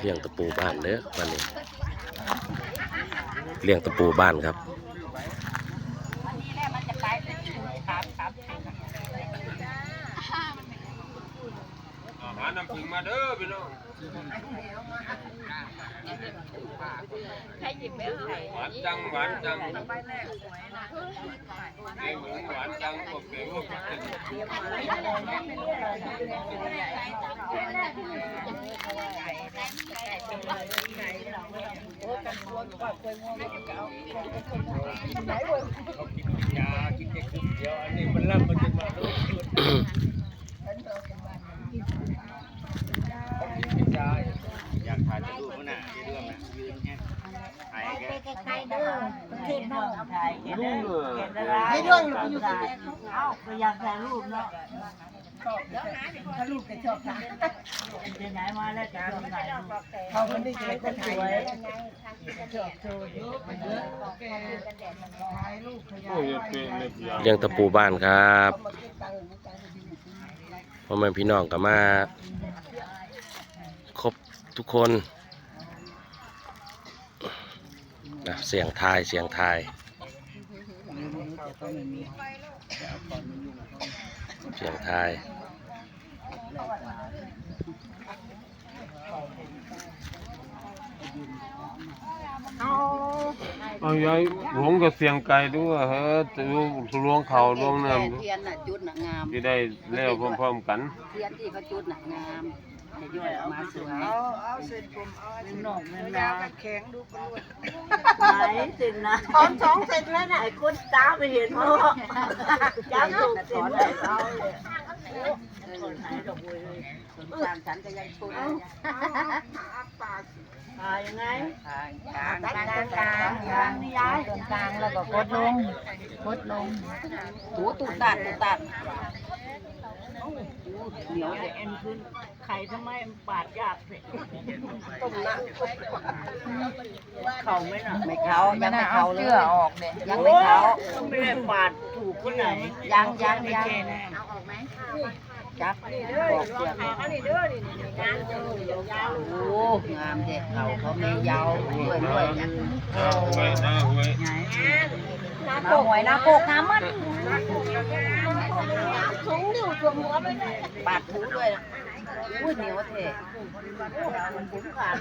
เลี้ยงตะปูบ้านเด้อวันนี้เลี้ยงตะปูบ้านครับหาน้ำผึ้งมาเด้อพี่น้องหวานจังหวานจังเก่งหวานจังพวกเก่งพวกเก่งยานแค่ครึ่งเดียวอันนี้มันรับมันจะมาลดลดกินยาอยากถ่ายรูปมั้งน่ะที่เรื่งน่ะยืนแค่ถ่ายแค่ ใครเด้อประเทศนอกไทยลุงเลยให้เรื่องเราอยู่ที่เอ้าก็อยากถ่ายรูปเนาะถ้ารูปก็ชอบถ่าย จะไหนมาแล้วจะชอบถ่ายรูปเขาคนที่คนสวยชอบโชว์เยอะมันเยอะถ่องตะปูบ้านครับพ่อแม่พี่น้องก็มาครบทุกคนนะเสียงทายเสียงทายเสียงทาย เอายายผมก็เสียงไก่ด้วยเฮ้อดูลวงเขาลวงน้ำดูเทียนน่ะจุดน่ะงามจะได้แล้วพร้อมๆกันเทียนที่เขาจุดน่ะงามจะย่อยออกมาสวยเอาเอาเส้นผมเอาเส้นนอกมันยาวแข็งดูกระลวดไหนเส้นนะถอนสองเส้นแล้วน่ะไอ้คนตาไปเห็นเนาะจ้าถูกเส้นไหนเอาเลย ส่วนตามฉันก็ยังชุดตายยังไงกลางกลางกลางกลางนี่ยายกลางแล้วก็กดลงกดลงถูตูดตัดตูดตัดเหนียวแต่เอ็นขึ้นไข่ทำไมปาดยากเสิต้มน้ำเข่าไม่หนักไม่เขายังไม่เขาเลยออกเนี่ยยังไม่เขาไม่ได้ปาดถูกที่ไหนยังยังยังแน่ จับบอกเปลือกโอ้งามเด็ดเขาเขาไม่ยาวด้วยด้วยนี่ยเอาไว้เอาไว้น้าโกหวยน้าโกน้ำมันสูงดิวตัวหัวไปเลยปาดถูด้วยอุ้ยเหนียวเท่ผมขาด